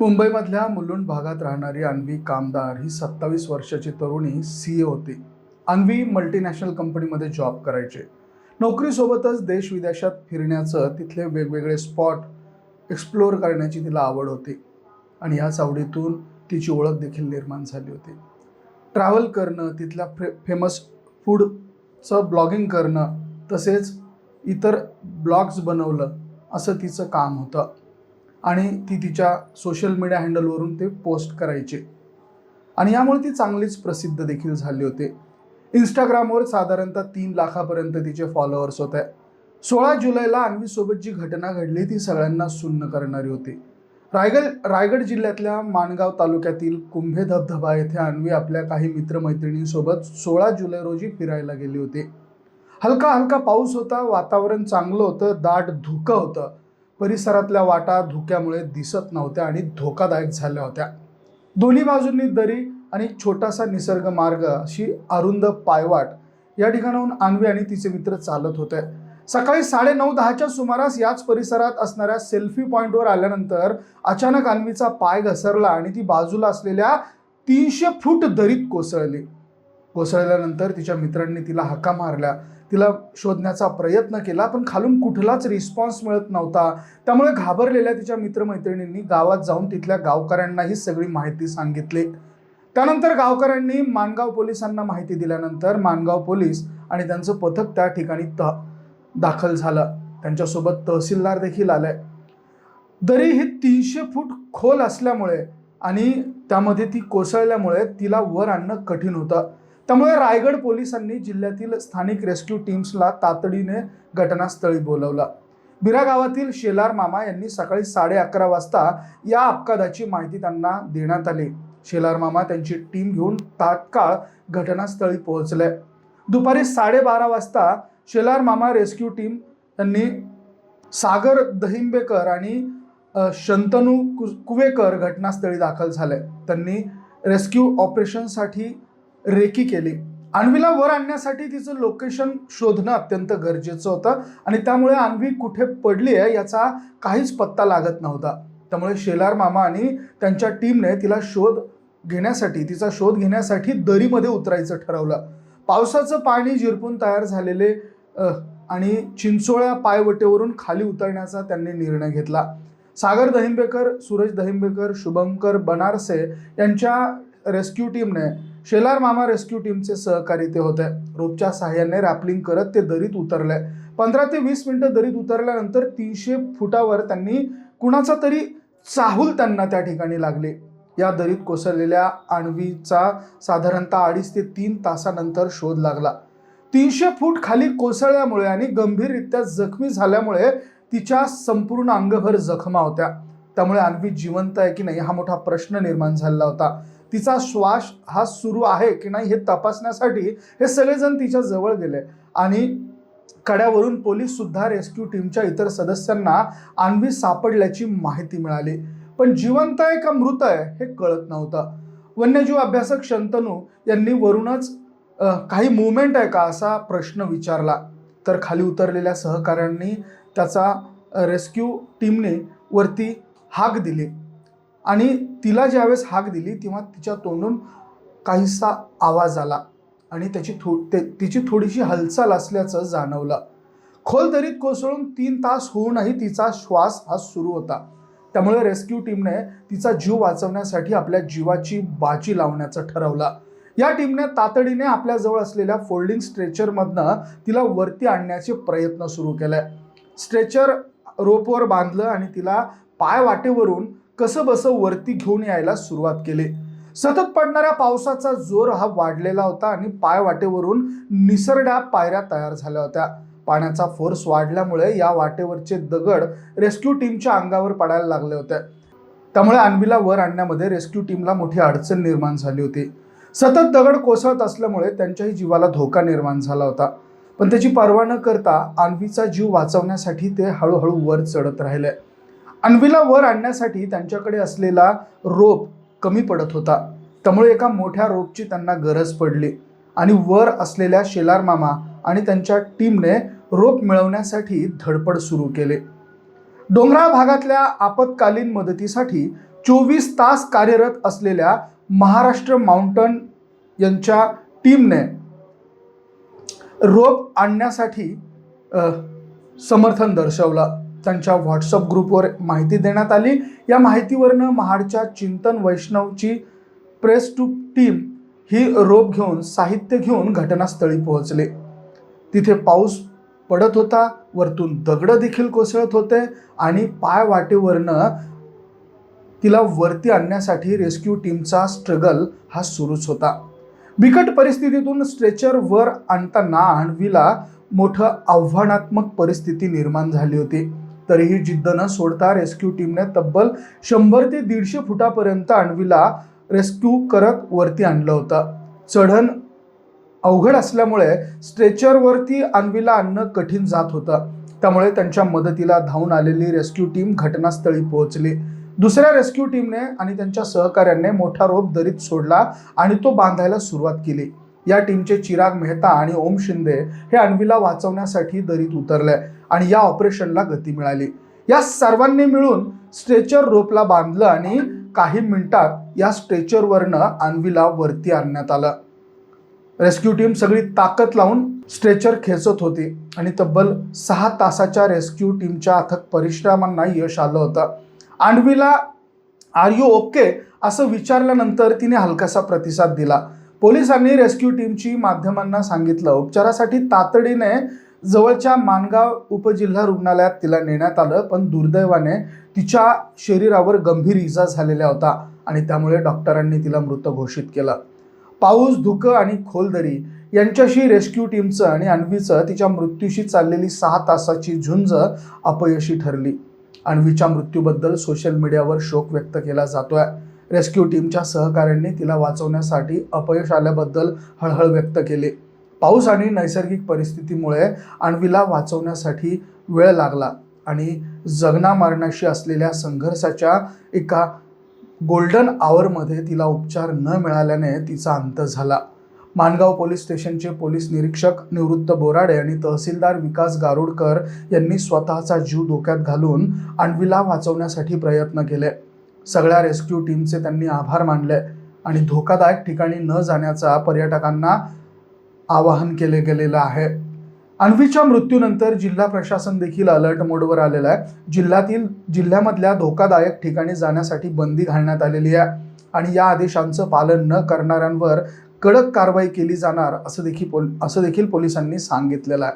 मुंबईमधल्या मुलुंड भागात राहणारी अन्वी कामदार ही सत्तावीस वर्षाची तरुणी सी ए होती. अन्वी मल्टीनॅशनल कंपनीमध्ये जॉब करायचे. नोकरीसोबतच देश विदेशात फिरण्याचं तिथले वेगवेगळे स्पॉट एक्सप्लोअर करण्याची तिला आवड होती. आणि याच आवडीतून तिची ओळख देखील निर्माण झाली होती. ट्रॅव्हल करणं तिथल्या फे फेमस फूडचं ब्लॉगिंग करणं तसेच इतर ब्लॉग्स बनवलं असं तिचं काम होतं. आणि ती तिच्या सोशल मीडिया हँडलवरून ते पोस्ट करायचे. आणि यामुळे ती चांगलीच प्रसिद्ध देखील झाली होती. इंस्टाग्रामवर साधारणतः तीन लाखापर्यंत तिचे फॉलोअर्स होते. सोळा जुलैला अन्वीसोबत जी घटना घडली ती सगळ्यांना सुन्न करणारी होती. रायगड रायगड जिल्ह्यातल्या माणगाव तालुक्यातील कुंभे धबधबा येथे अन्वी आपल्या काही मित्रमैत्रिणींसोबत सोळा जुलै रोजी फिरायला गेली होती. हलका हलका पाऊस होता वातावरण चांगलं होतं दाट धुकं होतं. परिसरातल्या वाटा धुक्यामुळे दिसत नव्हत्या आणि धोकादायक झाल्या होत्या. दोन्ही बाजूंनी दरी आणि छोटासा निसर्ग मार्ग अशी अरुंद पायवाट या ठिकाणाहून आणवी आणि तिचे मित्र चालत होते. सकाळी साडे नऊ दहाच्या सुमारास याच परिसरात असणाऱ्या सेल्फी पॉईंटवर आल्यानंतर अचानक अन्वीचा पाय घसरला आणि ती बाजूला असलेल्या तीनशे फूट दरीत कोसळली. कोसळल्यानंतर तिच्या मित्रांनी तिला हका मारल्या. तिला शोधण्याचा प्रयत्न केला पण खालून कुठलाच रिस्पॉन्स मिळत नव्हता. त्यामुळे घाबरलेल्या तिच्या मित्रमैत्रिणींनी गावात जाऊन तिथल्या गावकऱ्यांना ही सगळी माहिती सांगितली. त्यानंतर गावकऱ्यांनी माणगाव पोलिसांना माहिती दिल्यानंतर माणगाव पोलीस आणि त्यांचं पथक त्या ठिकाणी त दाखल झालं. त्यांच्यासोबत तहसीलदार देखील आले. दरी ही तीनशे फूट खोल असल्यामुळे आणि त्यामध्ये ती कोसळल्यामुळे तिला वर आणणं कठीण होतं. त्यामुळे रायगड पोलिसांनी जिल्ह्यातील स्थानिक रेस्क्यू टीम्सला तातडीने घटनास्थळी बोलवलं. बिरा गावातील शेलार मामा यांनी सकाळी साडे अकरा वाजता या अपघाताची माहिती त्यांना देण्यात आली. शेलार मामा त्यांची टीम घेऊन तात्काळ घटनास्थळी पोहोचले. दुपारी साडेबारा वाजता शेलार मामा रेस्क्यू टीम यांनी सागर दहिंबेकर आणि शंतनू कु- कुवेकर घटनास्थळी दाखल झाले. त्यांनी रेस्क्यू ऑपरेशनसाठी रेकी केली. अन्वीला वर आणण्यासाठी तिचं लोकेशन शोधणं अत्यंत गरजेचं होतं आणि त्यामुळे अन्वी कुठे पडली आहे याचा काहीच पत्ता लागत नव्हता. त्यामुळे शेलार मामा आणि त्यांच्या टीमने तिला शोध घेण्यासाठी तिचा शोध घेण्यासाठी दरीमध्ये उतरायचं ठरवलं. पावसाचं पाणी झिरपून तयार झालेले आणि चिंचोळ्या पायवटेवरून खाली उतरण्याचा त्यांनी निर्णय घेतला. सागर दहिंबेकर सूरज दहिंबेकर शुभंकर बनारसे यांच्या रेस्क्यू टीमने शेलार मामा रेस्क्यू टीमचे सहकारी ते होते. रोपच्या सहाय्याने रॅपलिंग करत ते दरीत उतरले. पंधरा ते वीस मिनिटं दरीत उतरल्यानंतर तीनशे फुटावर त्यांनी कुणाचा तरी चाहूल त्यांना त्या ठिकाणी लागले. या दरीत कोसळलेल्या आणवीचा साधारणतः अडीच ते तीन तासानंतर शोध लागला. तीनशे फूट खाली कोसळल्यामुळे आणि गंभीररित्या जखमी झाल्यामुळे तिच्या संपूर्ण अंगभर जखमा होत्या. त्यामुळे आणवी जिवंत आहे की नाही हा मोठा प्रश्न निर्माण झालेला होता. तिचा श्वास हा सुरू आहे की नाही हे तपासण्यासाठी हे सगळेजण तिच्या जवळ गेले. आणि कड्यावरून पोलीस सुद्धा रेस्क्यू टीमच्या इतर सदस्यांना आणवी सापडल्याची माहिती मिळाली. पण जिवंत आहे का मृत आहे हे कळत नव्हतं. वन्यजीव अभ्यासक शंतनू यांनी वरूनच काही मुवमेंट आहे का असा प्रश्न विचारला. तर खाली उतरलेल्या सहकाऱ्यांनी त्याचा रेस्क्यू टीमने वरती हाक दिली. आणि तिला ज्यावेळेस हाक दिली तेव्हा तिच्या तोंडून काहीसा आवाज आला आणि त्याची थो ते तिची थोडीशी हालचाल असल्याचं जाणवलं. खोल दरीत कोसळून तीन तास होऊनही तिचा श्वास हा सुरू होता. त्यामुळे रेस्क्यू टीमने तिचा जीव वाचवण्यासाठी आपल्या जीवाची बाजी लावण्याचं ठरवलं. या टीमने तातडीने आपल्याजवळ असलेल्या फोल्डिंग स्ट्रेचरमधनं तिला वरती आणण्याचे प्रयत्न सुरू केले. स्ट्रेचर रोपवर बांधलं आणि तिला पाय वाटेवरून कसं बसं वरती घेऊन यायला सुरुवात केली. सतत पडणाऱ्या पावसाचा जोर हा वाढलेला होता आणि पाय वाटेवरून निसरड्या पायऱ्या तयार झाल्या होत्या. पाण्याचा फोर्स वाढल्यामुळे या वाटेवरचे दगड रेस्क्यू टीमच्या अंगावर पडायला लागले होते. त्यामुळे अन्वीला वर आणण्यामध्ये रेस्क्यू टीमला मोठी अडचण निर्माण झाली होती. सतत दगड कोसळत असल्यामुळे त्यांच्याही जीवाला धोका निर्माण झाला होता. पण त्याची पर्वा न करता अन्वीचा जीव वाचवण्यासाठी ते हळूहळू वर चढत राहिले. अन्वीला वर आणण्यासाठी त्यांच्याकडे असलेला रोप कमी पडत होता. त्यामुळे एका मोठ्या रोपची त्यांना गरज पडली. आणि वर असलेल्या शेलार मामा आणि त्यांच्या टीमने रोप मिळवण्यासाठी धडपड सुरू केले. डोंगराळ भागातल्या आपत्कालीन मदतीसाठी चोवीस तास कार्यरत असलेल्या महाराष्ट्र माउंटन यांच्या टीमने रोप आणण्यासाठी समर्थन दर्शवलं. त्यांच्या व्हॉट्सअप ग्रुपवर माहिती देण्यात आली. या माहितीवरनं महाडच्या चिंतन वैष्णवची प्रेस टू टीम ही रोप घेऊन साहित्य घेऊन घटनास्थळी पोहोचले. तिथे पाऊस पडत होता वरतून दगडं देखील कोसळत होते आणि पाय वाटेवरनं तिला वरती आणण्यासाठी रेस्क्यू टीमचा स्ट्रगल हा सुरूच होता. बिकट परिस्थितीतून स्ट्रेचर वर आणताना आणवीला मोठं आव्हानात्मक परिस्थिती निर्माण झाली होती. तरीही जिद्द न सोडता रेस्क्यू टीमने तब्बल शंभर ते दीडशे फुटापर्यंत आणवीला रेस्क्यू करत वरती आणलं होतं. चढण अवघड असल्यामुळे स्ट्रेचरवरती आणवीला आणणं कठीण जात होतं. त्यामुळे त्यांच्या मदतीला धावून आलेली रेस्क्यू टीम घटनास्थळी पोहोचली. दुसऱ्या रेस्क्यू टीमने आणि त्यांच्या सहकाऱ्यांनी मोठा रोप दरीत सोडला आणि तो बांधायला सुरुवात केली. या टीमचे चिराग मेहता आणि ओम शिंदे हे अन्वीला वाचवण्यासाठी दरीत उतरले आणि या ऑपरेशनला गती मिळाली. या सर्वांनी मिळून स्ट्रेचर रोपला बांधलं आणि काही मिनिटात या स्ट्रेचरवरनं अन्वीला वरती आणण्यात आलं. रेस्क्यू टीम सगळी ताकद लावून स्ट्रेचर खेचत होती आणि तब्बल सहा तासाच्या रेस्क्यू टीमच्या अथक परिश्रमांना यश आलं होतं. आणवीला आर यू ओके? असं विचारल्यानंतर तिने हलकासा प्रतिसाद दिला. पोलिसांनी रेस्क्यू टीमची माध्यमांना सांगितलं. उपचारासाठी तातडीने जवळच्या मानगाव उपजिल्हा रुग्णालयात तिला नेण्यात आलं पण दुर्दैवाने तिच्या शरीरावर गंभीर इजा झालेल्या होता आणि त्यामुळे डॉक्टरांनी तिला मृत घोषित केलं. पाऊस धुकं आणि खोलदरी यांच्याशी रेस्क्यू टीमचं आणि अन्वीचं तिच्या मृत्यूशी चाललेली सहा तासाची झुंज अपयशी ठरली. अन्वीच्या मृत्यूबद्दल सोशल मीडियावर शोक व्यक्त केला जातोय. रेस्क्यू टीमच्या सहकाऱ्यांनी तिला वाचवण्यासाठी अपयश आल्याबद्दल हळहळ व्यक्त केली. पाऊस आणि नैसर्गिक परिस्थितीमुळे अन्वीला वाचवण्यासाठी वेळ लागला आणि जगना मारण्याशी असलेल्या संघर्षाच्या एका गोल्डन आवरमध्ये तिला उपचार न मिळाल्याने तिचा अंत झाला. माणगाव पोलीस स्टेशनचे पोलीस निरीक्षक निवृत्त बोराडे आणि तहसीलदार विकास गारुडकर यांनी स्वतःचा जीव धोक्यात घालून अन्वीला वाचवण्यासाठी प्रयत्न केले. सगळ्या रेस्क्यू टीमचे त्यांनी आभार मानले आणि धोकादायक ठिकाणी न जाण्याचा पर्यटकांना आवाहन केले गेलेलं आहे. अन्वीच्या मृत्यूनंतर जिल्हा प्रशासन देखील अलर्ट मोडवर आलेलं आहे. जिल्ह्यातील जिल्ह्यामधल्या धोकादायक ठिकाणी जाण्यासाठी बंदी घालण्यात आलेली आहे आणि या आदेशांचं पालन न करणाऱ्यांवर कडक कारवाई केली जाणार असं देखील पोल असं देखील पोलिसांनी सांगितलेलं आहे.